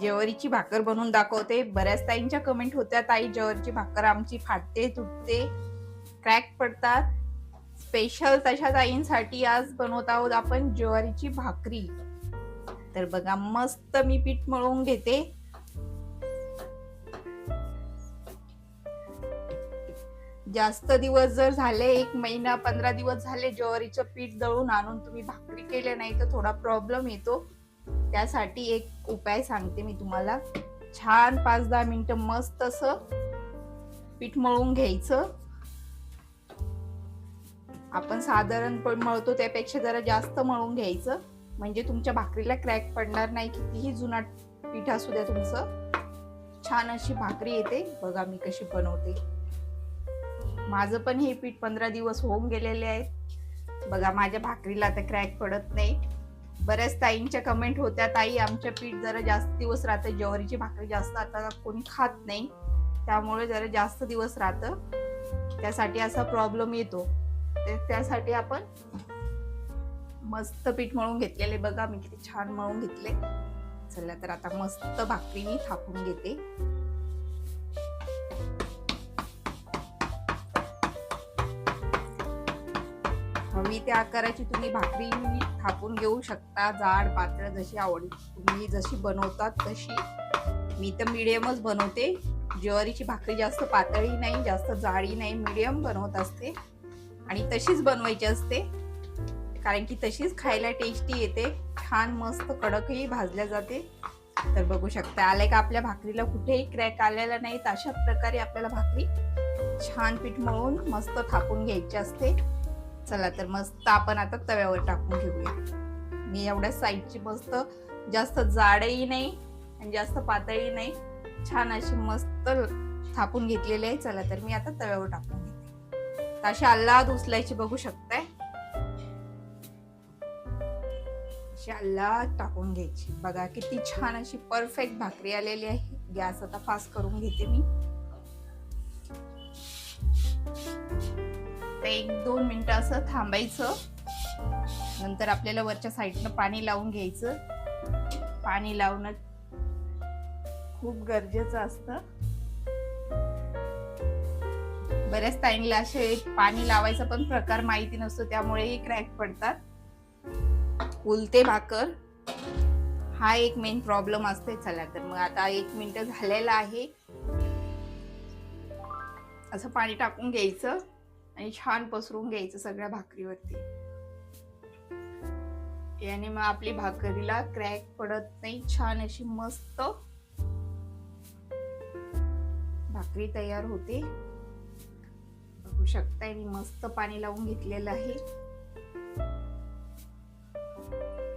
ज्वारीची भाकर बनवून दाखवते. बऱ्याच ताईंच्या कमेंट होत्या ताई ज्वारीची भाकर आमची फाटते तुटते. क्रॅक पडतात. स्पेशल तशा ताईंसाठी आज बनवत आहोत आपण ज्वारीची भाकरी. तर बघा मस्त मी पीठ मळून घेते. जास्त दिवस जर झाले एक महिना पंधरा दिवस झाले ज्वारीचं पीठ दळून आणून तुम्ही भाकरी केले नाही तर थोडा प्रॉब्लेम येतो. त्यासाठी एक उपाय सांगते मी तुम्हाला. छान पाच दहा मिनटं मस्त असं पीठ मळून घ्यायचं. आपण साधारणपण मळतो त्यापेक्षा जरा जास्त मळून घ्यायचं. म्हणजे तुमच्या भाकरीला क्रॅक पडणार नाही कितीही जुना पीठ असू द्या तुमचं. छान अशी भाकरी येते. बघा मी कशी बनवते. माझं पण हे पीठ पंधरा दिवस होऊन गेलेले आहेत बघा माझ्या भाकरीला आता क्रॅक पडत नाही. बऱ्याच ताईंच्या कमेंट होत्या ताई आमच्या पीठ जरा जास्त दिवस राहतं ज्वारीची भाकरी जास्त आता कोणी खात नाही त्यामुळे जरा जास्त दिवस राहतं. त्यासाठी असा प्रॉब्लेम येतो. ते- त्यासाठी आपण मस्त पीठ मळून घेतलेले बघा मी किती छान मळून घेतले चला तर आता मस्त भाकरी मी थापून घेते. त्या आकाराची तुम्ही भाकरी थापून घेऊ शकता जाड पातळ जशी आवड तुम्ही जशी बनवतात तशी. मी तर मिडियमच बनवते. ज्वारीची भाकरी जास्त पातळी नाही जास्त जाडी नाही मिडियम बनवत असते. आणि तशीच बनवायची असते. कारण की तशीच खायला टेस्टी येते. छान मस्त कडकही भाजल्या जाते. तर बघू शकता आलंय का आपल्या भाकरीला? कुठेही क्रॅक आलेला नाही. तर अशा प्रकारे आपल्याला भाकरी छान पीठ मळून मस्त थापून घ्यायची असते. चला तर मस्त आपण आता तव्यावर टाकून घेऊया. मी एवढ्या साईजची मस्त जास्त जाडही नाही आणि जास्त पातळी नाही. छान अशी मस्त थापून घेतलेली आहे. चला तर मी आता तव्यावर टाकून घेते. तर अशी अल्लाद उचलायची बघू शकताय. अशी अल्लाद टाकून घ्यायची. बघा किती छान अशी परफेक्ट भाकरी आलेली आहे. गॅस आता फास्ट करून घेते मी. एक दोन मिनिटं असं थांबायचं. नंतर आपल्याला वरच्या साईडनं पाणी लावून घ्यायचं. पाणी लावणं खूप गरजेचं असतं. बऱ्याच टाइमला असे पाणी लावायचा पण प्रकार माहिती नसतो त्यामुळेही क्रॅक पडतात. उलते भाकर हा एक मेन प्रॉब्लेम असते चला तर मग आता एक मिनिट झालेला आहे. असं पाणी टाकून घ्यायचं. आणि छान पसरून घ्यायचं सगळ्या भाकरीवरती. याने मग आपली भाकरीला क्रॅक पडत नाही छान अशी मस्त भाकरी तयार होते. बघू शकताय मी मस्त पाणी लावून घेतलेलं आहे.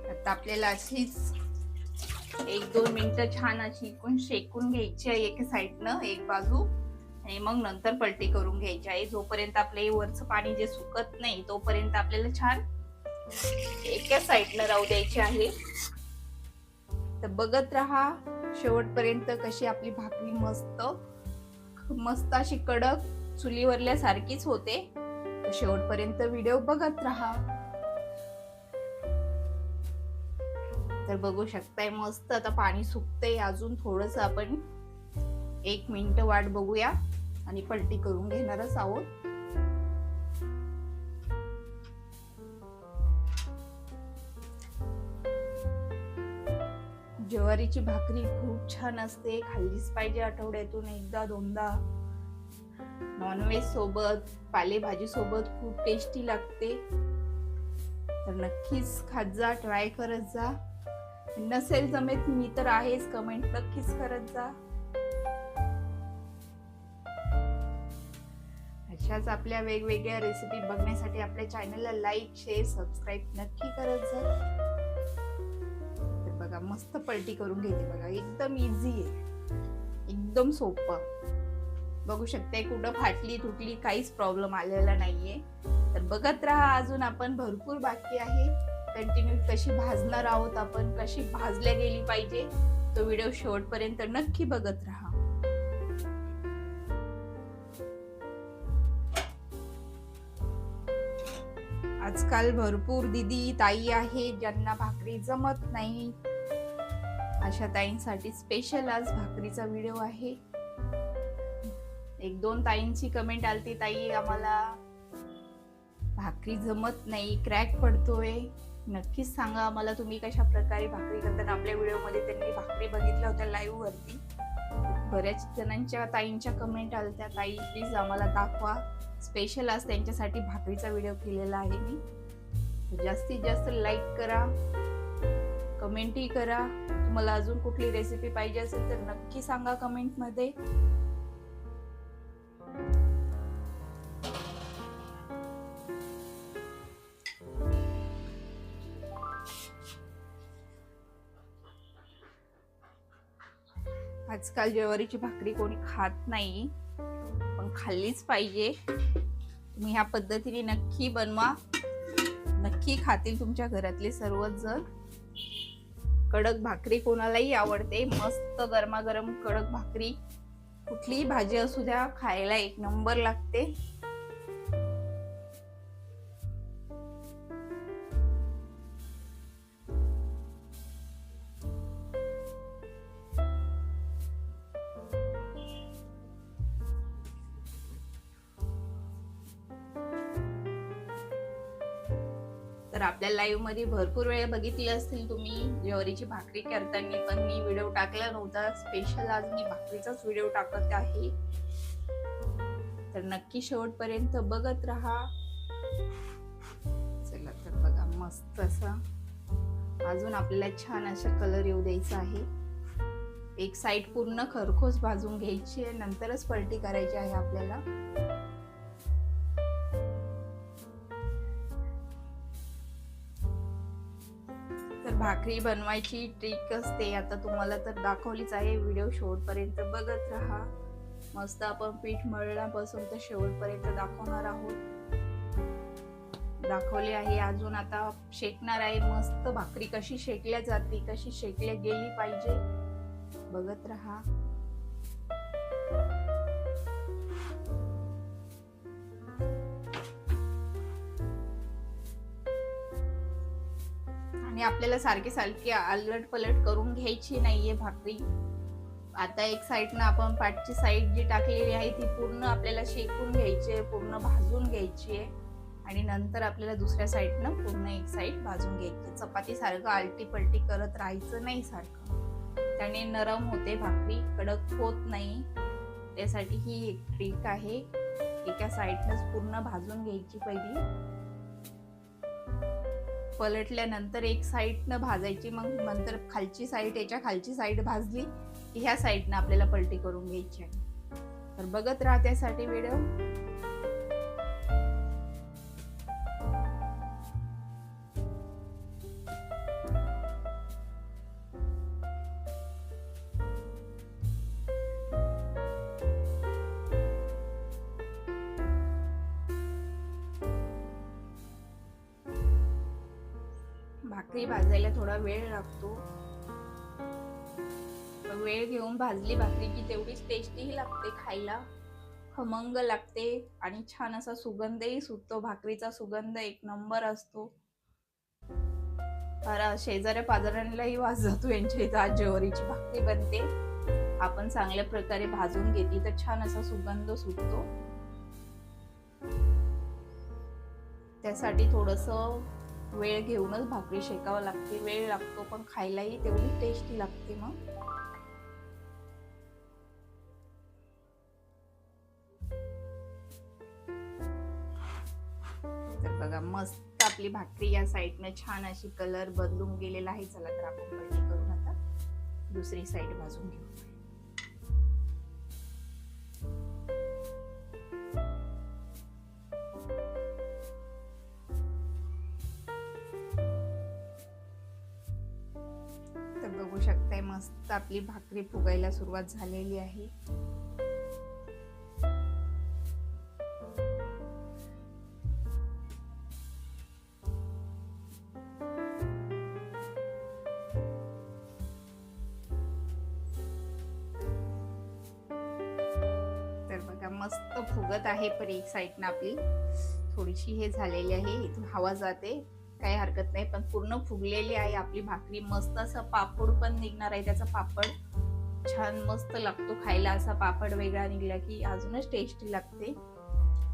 आता आपल्याला अशीच एक दोन मिनिटं छान अशी इकून शेकून घ्यायची आहे एका साईडनं एक बाजू. आणि मग नंतर पलटी करून घ्यायची आहे जोपर्यंत आपले वरचं पाणी जे सुकत नाही तोपर्यंत आपल्याला छान एका साईडनं राहू द्यायचे आहे. तर बघत राहा शेवटपर्यंत कशी आपली भाकरी मस्त मस्त अशी कडक चुलीवरल्या सारखीच होते शेवटपर्यंत व्हिडिओ बघत राहा. तर बघू शकताय मस्त आता पाणी सुकतंय. अजून थोडस आपण एक मिनिट वाट बघूया आणि पलटी करून घेणारच आहोत. ज्वारीची भाकरी खूप छान असते खाल्लीच पाहिजे आठवड्यातून एकदा दोनदा. नॉनव्हेज सोबत पालेभाजी सोबत खूप टेस्टी लागते. तर नक्कीच खात जा ट्राय करत जा. नसेल जमेत मी तर आहेच कमेंट नक्कीच करत जा. अशाच आपल्या वेगवेगळ्या रेसिपी बघण्यासाठी आपल्या चॅनलला लाईक शेअर सबस्क्राईब नक्की करत जा. तर बघा मस्त पलटी करून घेते बघा. एकदम इझी आहे. एकदम सोपं. बघू शकते कुठं फाटली तुटली काहीच प्रॉब्लेम आलेला नाहीये. तर बघत राहा अजून आपण भरपूर बाकी आहे. कंटिन्यू कशी भाजणार आहोत आपण कशी भाजल्या गेली पाहिजे तो व्हिडिओ शेवटपर्यंत नक्की बघत राहा. आजकाल भरपूर दिदी ताई आहे ज्यांना भाकरी जमत नाही. अशा ताईंसाठी स्पेशल आज भाकरीचा व्हिडिओ आहे. एक दोन ताईंची कमेंट आलती ताई आम्हाला भाकरी जमत नाही क्रॅक पडतोय. नक्कीच सांगा आम्हाला तुम्ही कशा प्रकारे भाकरी करतात. आपल्या व्हिडिओमध्ये त्यांनी भाकरी बघितल्या होत्या लाईव्ह वरती. बऱ्याच जणांच्या ताईंच्या कमेंट आल्या त्या ताई प्लीज आम्हाला दाखवा. स्पेशल आज त्यांच्यासाठी भाकरीचा व्हिडिओ केलेला आहे मी. जास्तीत जास्त लाईक करा. कमेंटही करा. तुम्हाला अजून कुठली रेसिपी पाहिजे असेल तर नक्की सांगा कमेंटमध्ये आजकाल ज्वारीची भाकरी कोणी खात नाही पण खाल्लीच पाहिजे. तुम्ही ह्या पद्धतीने नक्की बनवा. नक्की खातील तुमच्या घरातले सर्वच जण कडक भाकरी कोणालाही आवडते. मस्त गरमागरम कडक भाकरी. कुठलीही भाजी असू द्या खायला एक नंबर लागते. तर आपल्या लाईव्हमध्ये भरपूर वेळ बघितली असतील तुम्ही ज्वारीची भाकरी करताना पण मी व्हिडिओ टाकला नव्हता. स्पेशल आज मी भाकरीचाच व्हिडिओ टाकत आहे. तर नक्की शेवटपर्यंत बघत राहा. चला तर बघा मस्त असा. अजून आपल्याला छान असा कलर येऊ द्यायचा आहे. एक साईड पूर्ण खरखोस भाजून घ्यायची आहे. नंतरच पलटी करायची आहे आपल्याला. भाकरी बनवायची ट्रिक असते. आता तुम्हाला तर दाखवलीच आहे. व्हिडिओ शेवटपर्यंत बघत राहा. मस्त आपण पीठ मळण्यापासून तर शेवटपर्यंत दाखवणार आहोत. दाखवले आहे. अजून आता शेकणार आहे. मस्त भाकरी कशी शेकल्या जाते कशी शेकल्या गेली पाहिजे. बघत राहा. आणि आपल्याला सारखी सारखी अलट पलट करून घ्यायची नाहीये भाकरी. आता एक साईडनं आपण पाठची साईड जी टाकलेली आहे ती पूर्ण आपल्याला शेकून घ्यायची आहे पूर्ण भाजून घ्यायची आहे. आणि नंतर आपल्याला दुसऱ्या साईडनं पूर्ण एक साईड भाजून घ्यायची चपाती सारखं आलटी पलटी करत राहायचं नाही सारखं. त्याने नरम होते भाकरी कडक होत नाही. त्यासाठी ही एक ट्रिक आहे. एका साईडनंच पूर्ण भाजून घ्यायची पहिली. पलटल्यानंतर एक साईडनं भाजायची मग नंतर खालची साईड याच्या खालची साईड भाजली की ह्या साईडनं आपल्याला पलटी करून घ्यायची आहे. तर बघत राहा त्यासाठी व्हिडिओ. भाकरी भाजायला थोडा वेळ लागतो. वेळ घेऊन भाजली भाकरी की तेवढीच टेस्टीही लागते खायला. खमंग लागते आणि छान असा सुगंधही सुटतो. भाकरीचा सुगंध एक नंबर असतो. शेजाऱ्या पाजाऱ्यांनाही वास जातो यांच्या इथं. आज ज्वारीची भाकरी बनते. आपण चांगल्या प्रकारे भाजून घेतली तर छान असा सुगंध सुटतो. त्यासाठी थोडस वेळ घेऊनच भाकरी शेकावं लागते वेळ लागतो पण खायलाही तेवढी टेस्टी लागते मग. तर बघा मस्त आपली भाकरी या साईडने छान अशी कलर बदलून गेलेला आहे. चला तर आपण करून आता दुसरी साईड भाजून घेऊ. शकताय मस्त आपली भाकरी फुगायला सुरुवात झालेली आहे. तर बघा मस्त फुगत आहे पण एक साईडनं आपली. थोडीशी हे झालेली आहे. इथून हवा जाते. काही हरकत नाही पण पूर्ण फुगलेली आहे आपली भाकरी. मस्त असं पापड पण निघणार आहे त्याचा पापड. छान मस्त लागतो खायला असा पापड वेगळा निघला की अजूनच टेस्टी लागते.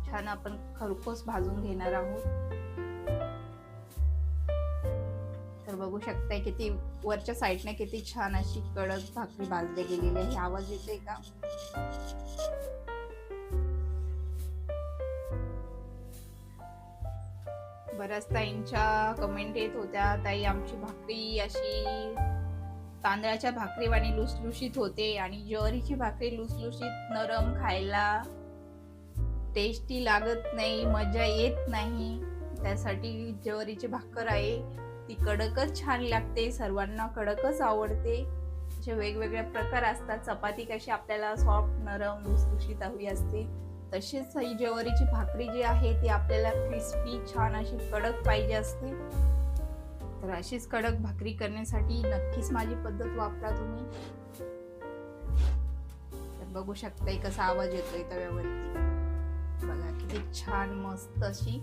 छान आपण खरपूस भाजून घेणार आहोत. तर बघू शकताय किती वरच्या साईडने किती छान अशी कडक भाकरी भाजली गेलेली आहे. आवाज येते का? बऱ्याच ताईंच्या कमेंट येत होत्या. ताई आमची भाकरी अशी तांदळाच्या भाकरीवाणी लुसलुशीत होते आणि ज्वारीची भाकरी लुसलुशीत नरम खायला टेस्टी लागत नाही मजा येत नाही. त्यासाठी ज्वारीची भाकर आहे. ती कडकच छान लागते सर्वांना कडकच आवडते. असे वेगवेगळे प्रकार असतात. चपाती कशी आपल्याला सॉफ्ट नरम लुसलुशीत हवी असते. तशीच ही ज्वारीची भाकरी जी आहे ती आपल्याला क्रिस्पी छान अशी कडक पाहिजे असते. तर अशीच कडक भाकरी करण्यासाठी नक्कीच माझी पद्धत वापरा तुम्ही. तर बघू शकताय कसा आवाज येतोय तव्यावरती. बघा किती छान मस्त अशी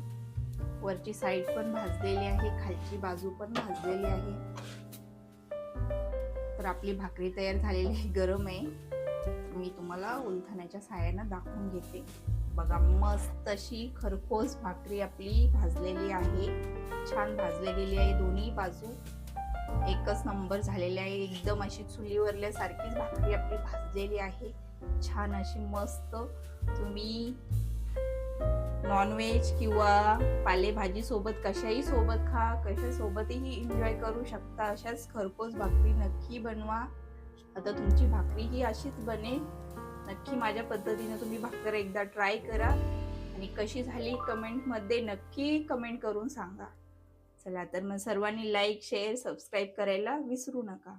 वरची साईड पण भाजलेली आहे खालची बाजू पण भाजलेली आहे. तर आपली भाकरी तयार झालेली गरम आहे. मी तुम्हाला उलथण्याच्या साह्यानं दाखवून घेते. बघा मस्त अशी खरखोस भाकरी आपली भाजलेली आहे. छान भाजली गेली आहे दोन्ही बाजू. एकच नंबर झालेली आहे. एकदम अशी चुलीवरल्यासारखीच भाकरी आपली भाजलेली आहे. छान अशी मस्त तुम्ही नॉनव्हेज किंवा पालेभाजी सोबत कशाही सोबत खा कशा सोबतही एन्जॉय करू शकता. अशाच खरपोस भाकरी नक्की बनवा. आता तुमची भाकरी ही अशीच बनेल. नक्की माझ्या पद्धतीने तुम्ही भाकर एकदा ट्राय करा. आणि कशी झाली कमेंटमध्ये नक्की कमेंट करून सांगा. चला तर मग सर्वांनी लाईक शेअर सबस्क्राईब करायला विसरू नका.